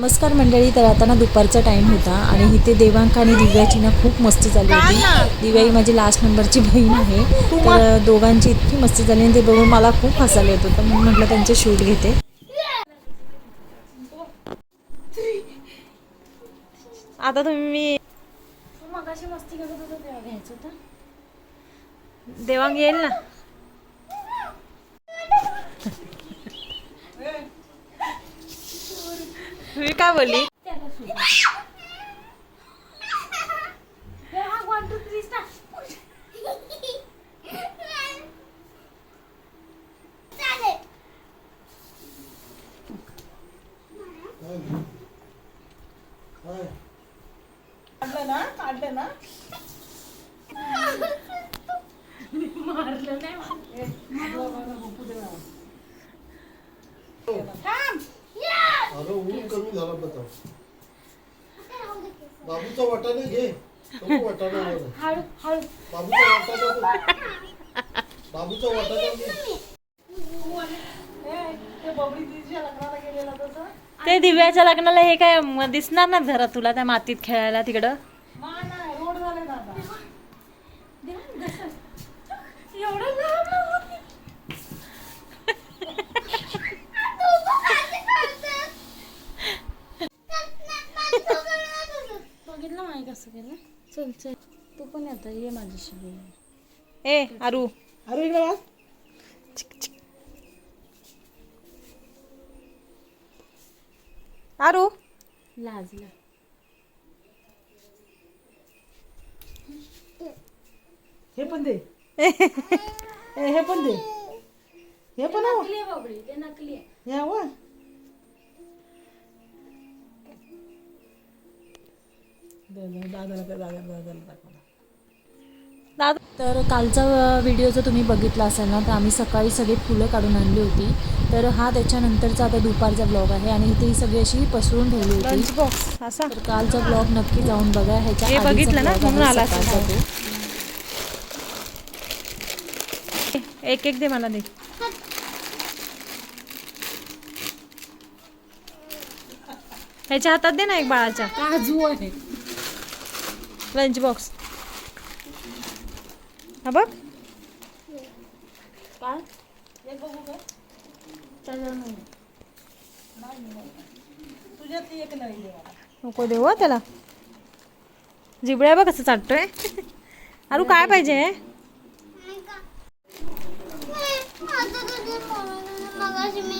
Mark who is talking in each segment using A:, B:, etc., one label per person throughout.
A: नमस्कार मंडळी तर आता ना दुपारचा टाइम होता आणि इथे देवांक आणि दिव्याची ना खूप मस्ती झाली होती. दिव्या ही माझी लास्ट नंबरची बहीण आहे. तर दोघांची इतकी मस्ती झाली आणि ते बघून मला खूप हसायला येत होतं. म्हणून म्हटलं त्यांचे शूट घेते.
B: आता तुम्ही
A: मगाशी मस्ती करत होतो तेव्हा घ्यायचं होतं.
B: देवांग येईल ना? मी काय बोलली
C: कमी झाला बघा बाबूचा वाटाणा घे. तो वाटाणा वाला. बाबूचा वाटाणा बघ. बाबूचा वाटाणा घे
B: ते दिव्याच्या लग्नाला हे काय दिसणार ना जरा तुला त्या मातीत खेळायला तिकडं?
A: चल. तू पण येतं ये माझ्याशी बोल.
B: ए आरू.
C: अरे इकडे वाच.
B: आरू.
A: लाजला.
C: हे पण दे. ए, हे पण दे. हे पण
A: नकली आहे बाबडी ते नकली आहे.
C: दादाला दादाला.
B: दादा
A: तर कालचा व्हिडिओ जर तुम्ही बघितला असाल ना तर आम्ही सकाळी सगळी फुलं काढून आणली होती. तर हा त्याच्यानंतरचा आता दुपारचा ब्लॉग आहे आणि इथे ही सगळी अशी पसरून ठेवली होती.
B: असा.
A: तर कालचा ब्लॉग नक्की जाऊन बघा. ह्याच्या
B: हे बघितलं ना, म्हणून आला. एक एक दे मला दे. ह्याच्या हातात दे ना एक बाळाच्या.
A: काजू आहे.
B: लंच बॉक्स हा बघ. नको देऊ हं त्याला. जिबड्या बघ कसं चाटतोय. अरू काय पाहिजे?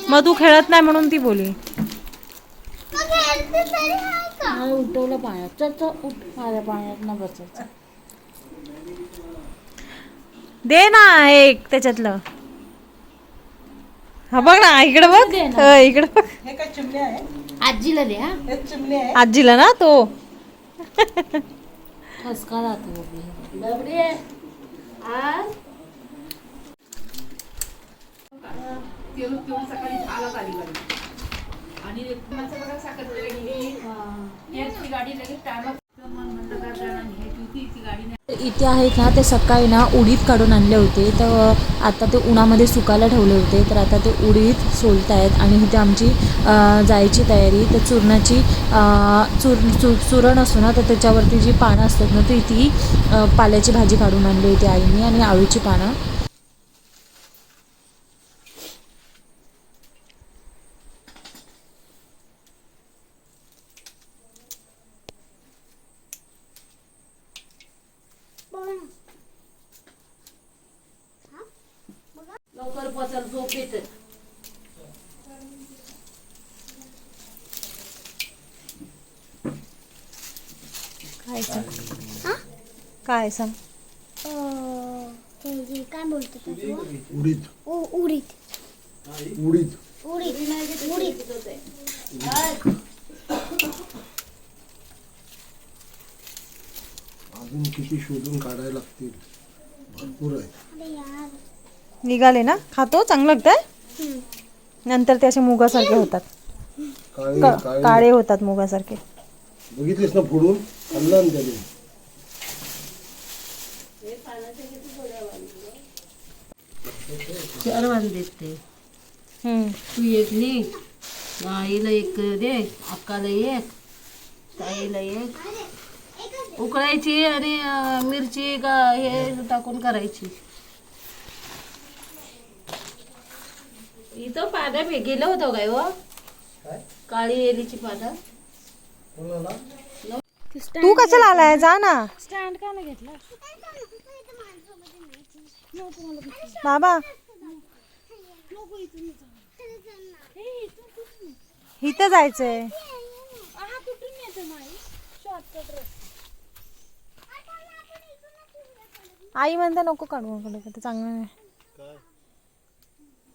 B: मग तू खेळत नाही म्हणून ती बोली.
A: नाही उठवलं पाण्यात चल चल उठ माझ्या पाण्यात ना बसायचं.
B: दे ना एक त्याच्यातलं. हा बघ ना इकडे बघ.
A: ना.
B: हं, इकडे बघ.
C: हे काय चिमणे आहे?
A: आजीला दे हा.
C: हे चिमणे आहे.
B: आजीला ना तो.
A: ठसका जातो आहे. आज? इथे आहेत ना ते सकाळी ना उडीद काढून आणले होते. तर आता ते उन्हामध्ये सुकायला ठेवले होते. तर आता ते उडीद सोलत आहेत आणि इथे आमची जायची तयारी. तर चूर्णाची चूर चूर चुरण असतो ना तर त्याच्यावरती जी पानं असतात ना ती ती पाल्याची भाजी काढून आणली होती आईने आणि आळूची पानं लवकर पचल झोप येते
B: काय सांग काय सांग?
D: काय बोलतो?
C: उडीद.
D: उडीद.
C: उडीद.
D: उडीद. उडीद.
C: अजून किती शोधून काढायला लागतील? भरपूर आहे.
D: अरे यार.
B: निघाले ना? खातो? चांगलं लागतंय नंतर ते असे मुगासारखे होतात.
C: काळे
B: क-
C: काळे.
B: काळे होतात मुगासारखे.
C: बघितलेस ना फोडून? खाल्ला ना त्याने.
A: चार वाजले ते. तू एक नाही.
E: आईला एक दे अक्काला एक ताईला एक. उकळायची आणि मिरची का हे टाकून करायची. इथं पानं गेलं होतं काय व
C: काय?
E: काळी एलीची पानं
B: तू कसं आलाय? जा ना.
D: स्टँड का नाही घेतला?
B: बाबा. इथं जायचंय. आई म्हणते नको काढू नको चांगलं नाही.
C: काय?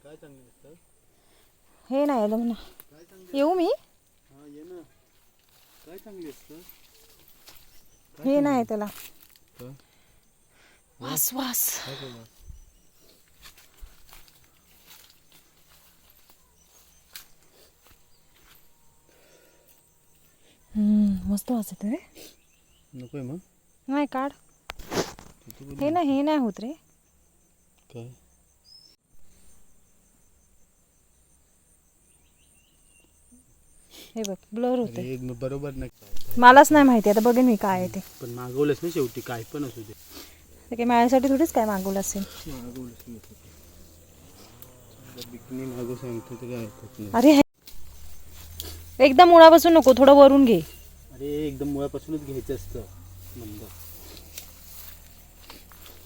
C: काय चांगलं दिसतं
B: हे नाही आलं म्हणा. येऊ मी?
C: हा ये ना. काय चांगली असतं
B: हे नाही त्याला? वास वास. मस्त वास येते रे.
C: नकोय मग.
B: नाही काढ. हे ना हे नाही होत रे.
C: काय?
B: हे बघ ब्लर होते
C: बरोबर नाही.
B: मलाच नाही माहिती आता बघेन मी काय आहे ते.
C: पण मागवलंच ना शेवटी काय पण असू दे.
B: ते काही माझ्यासाठी थोडीच काय मागवलं असेल.
C: मागवलंच नाही बिकनी मागू सांगतो तर काय ऐकत नाही
B: अरे हे- एकदम मुळापासून नको थोडं वरून घे.
C: अरे एकदम मुळापासूनच घ्यायचं असतं. मंद.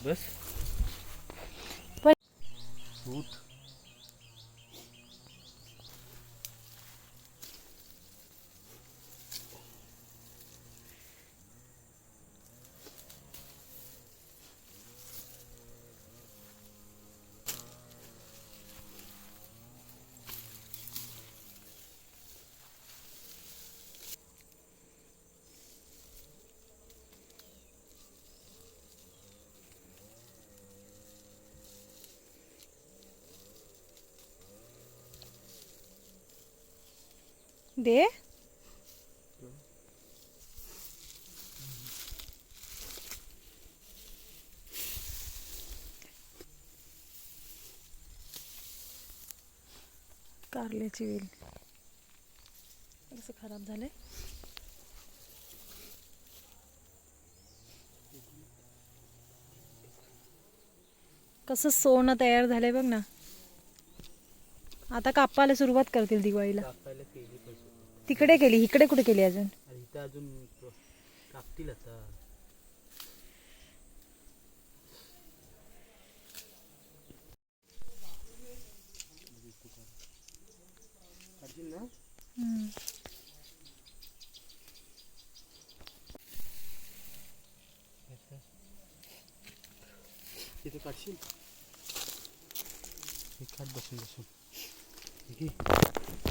C: बस.
B: पण-
C: सूट
B: दे. कारल्याची वेल. कसं खराब झालंय. कसं सोनं तयार झालंय बघ ना. आता कापायला सुरुवात करतील दिवाळीला.
C: कापायला केली पाहिजे.
B: तिकडे केली इकडे कुठे केली अजून?
C: इथं अजून कापतील आता. तिथे काढशील? हे काढ बसून बसून. ठीक आहे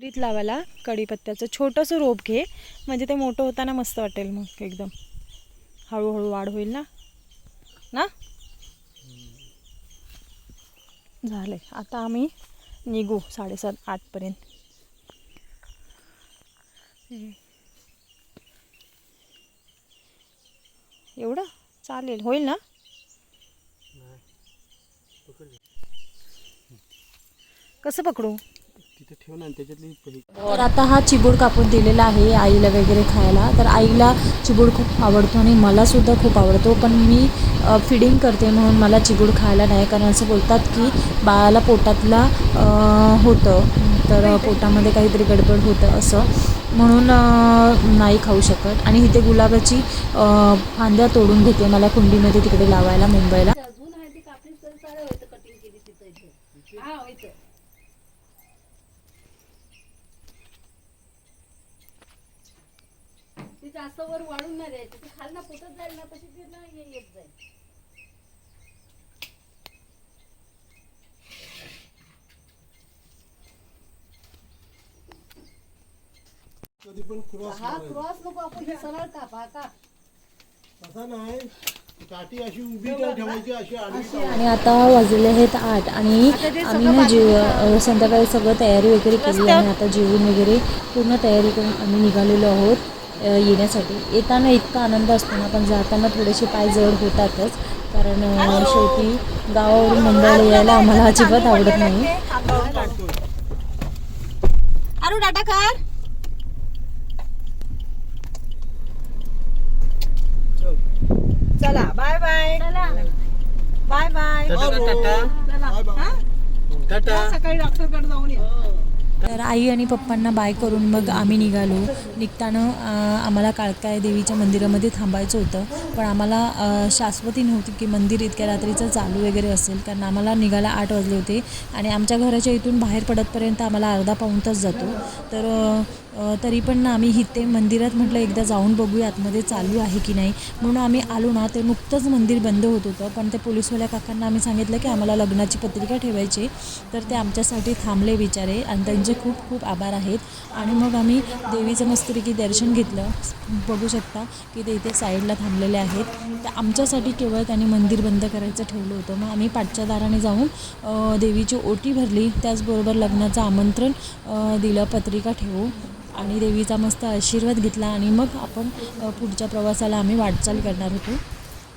B: रीत लावायला कढीपत्त्याचं छोटंसं रोप घे. म्हणजे ते मोठं होताना मस्त वाटेल मग एकदम. हळूहळू वाढ होईल ना? ना? झालंय. आता आम्ही निघू साडेसात आठपर्यंत. एवढं? चालेल. होईल ना? कसं पकडू?
C: तिथे आणि त्याच्यातली
A: तर आता हा चिबूड कापून दिलेला आहे आईला वगैरे खायला. तर आईला चिबूड खूप आवडतो आणि मला सुद्धा खूप आवडतो. पण मी फिडिंग करते म्हणून मला चिबूड खायला नाही. कारण असं बोलतात की बाळाला पोटातला होतं. तर पोटामध्ये काहीतरी गडबड होतं असं. म्हणून नाही खाऊ शकत. आणि इथे गुलाबाची फांद्या तोडून घेते मला कुंडीमध्ये तिकडे लावायला मुंबईला
E: अजून आहे ती कापली तर चालेल होतं कटिंग केली तिथं इथे हा इथं ती जास्त वर वाढून नाही द्यायची. ती खालना फुटत जाईल ना तशी ती ना हे येत जाईल.
C: कधी पण क्रॉस
E: हा क्रॉस नको आपण हे सरळ काप हा काप
C: तसा नाही. काठी अशी उभी नाही ठेवायची अशी आडवी
A: आणि आता वाजलेले आहेत आठ आणि आम्ही ना जेव अ, संध्याकाळी सगळं तयारी वगैरे केली आणि आता जेवण वगैरे पूर्ण तयारी करून आम्ही निघालेलो आहोत. येण्यासाठी. येताना इतका आनंद असतो ना पण जाताना थोडेसे पाय जड होतातच. कारण शेवटी गावावरून मुंबईला यायला आम्हाला अजिबात आवडत नाही.
B: अरू डाटा कर चला बाय बाय बाय बाय सकाळी डॉक्टरकडे जाऊन या.
A: तर आई आणि पप्पांना बाय करून मग आम्ही निघालो. निघताना आम्हाला काळकाय देवीच्या मंदिरामध्ये थांबायचं होतं. पण आम्हाला शाश्वती नव्हती की मंदिर इतक्या रात्रीचं चालू वगैरे असेल. कारण आम्हाला निघायला आठ वाजले होते. आणि आमच्या घराच्या इथून बाहेर पडतपर्यंत आम्हाला अर्धा पाऊन तास जातो. तर तरी पण ना आम्ही इथे मंदिरात म्हटलं एकदा जाऊन बघूया आतमध्ये चालू आहे की नाही. म्हणून आम्ही आलो ना ते नुकतंच मंदिर बंद होत होतं. पण ते पोलीसवाल्या काकांना आम्ही सांगितलं की आम्हाला लग्नाची पत्रिका ठेवायची. तर ते आमच्यासाठी थांबले विचारे आणि त्यांचे खूप खूप आभार आहेत. आणि मग आम्ही देवीचं मस्तपैकी दर्शन घेतलं. बघू शकता की ते इथे साईडला थांबलेले आहेत. तर आमच्यासाठी केवळ त्यांनी मंदिर बंद करायचं ठेवलं होतं. मग आम्ही पाठच्या दाराने जाऊन देवीची ओटी भरली. त्याचबरोबर लग्नाचं आमंत्रण दिलं. पत्रिका ठेवू. आणि देवीचा मस्त आशीर्वाद घेतला आणि मग आपण पुढच्या प्रवासाला आम्ही वाटचाल करणार होतो.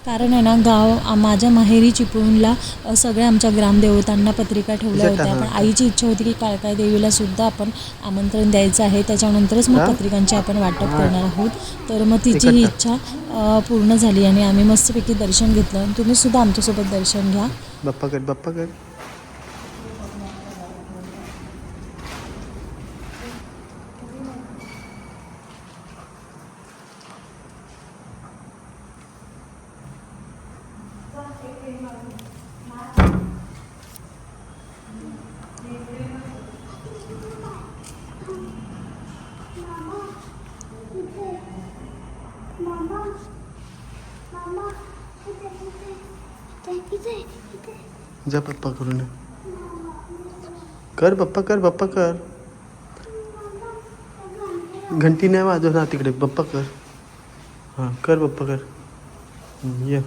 A: कारण आहे ना गाव माझ्या माहेरी चिपळूणला सगळ्या आमच्या ग्रामदेवतांना पत्रिका ठेवल्या होत्या. पण आईची इच्छा होती की काळकाय देवीला सुद्धा आपण आमंत्रण द्यायचं आहे. त्याच्यानंतरच मग पत्रिकांचे आपण वाटप करणार आहोत. तर मग तिची ही इच्छा पूर्ण झाली आणि आम्ही मस्तपैकी दर्शन घेतलं. तुम्ही सुद्धा आमच्यासोबत दर्शन घ्या.
F: बाप्पा कर जा पप्पा करून ये. कर पप्पा कर पप्पा कर. घंटी नाही वाजवणार तिकडे. पप्पा कर. हां कर पप्पा कर. हं, ये.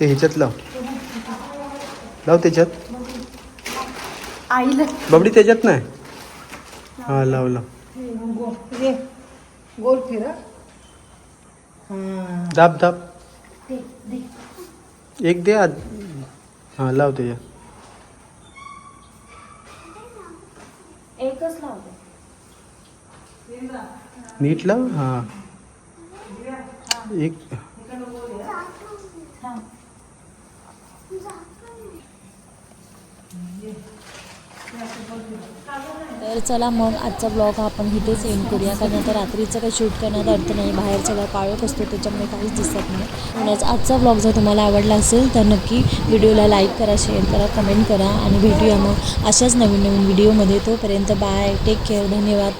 F: ते ह्याच्यात लाव. लाव त्याच्यात.
B: आईला.
F: बाबडी त्याच्यात नाही. हां लाव लाव.
B: गोल फिर.
F: दाब दाब. एक दे आत हां लाव त्याच्यात
A: एकच लावतो
F: नीट लाव. हां. एक
A: तर चला मग आजचा ब्लॉग आपण इथेच एंड करूया. कारण आता रात्रीचं काही शूट करण्यात अर्थ नाही. बाहेरचा काळोख असतो त्याच्यामुळे काहीच दिसत नाही. म्हणूनच आजचा ब्लॉग जर तुम्हाला आवडला असेल तर नक्की व्हिडिओला लाईक करा शेअर करा कमेंट करा आणि भेटूया मग अशाच नवीन नवीन व्हिडिओमध्ये तोपर्यंत बाय टेक केअर धन्यवाद.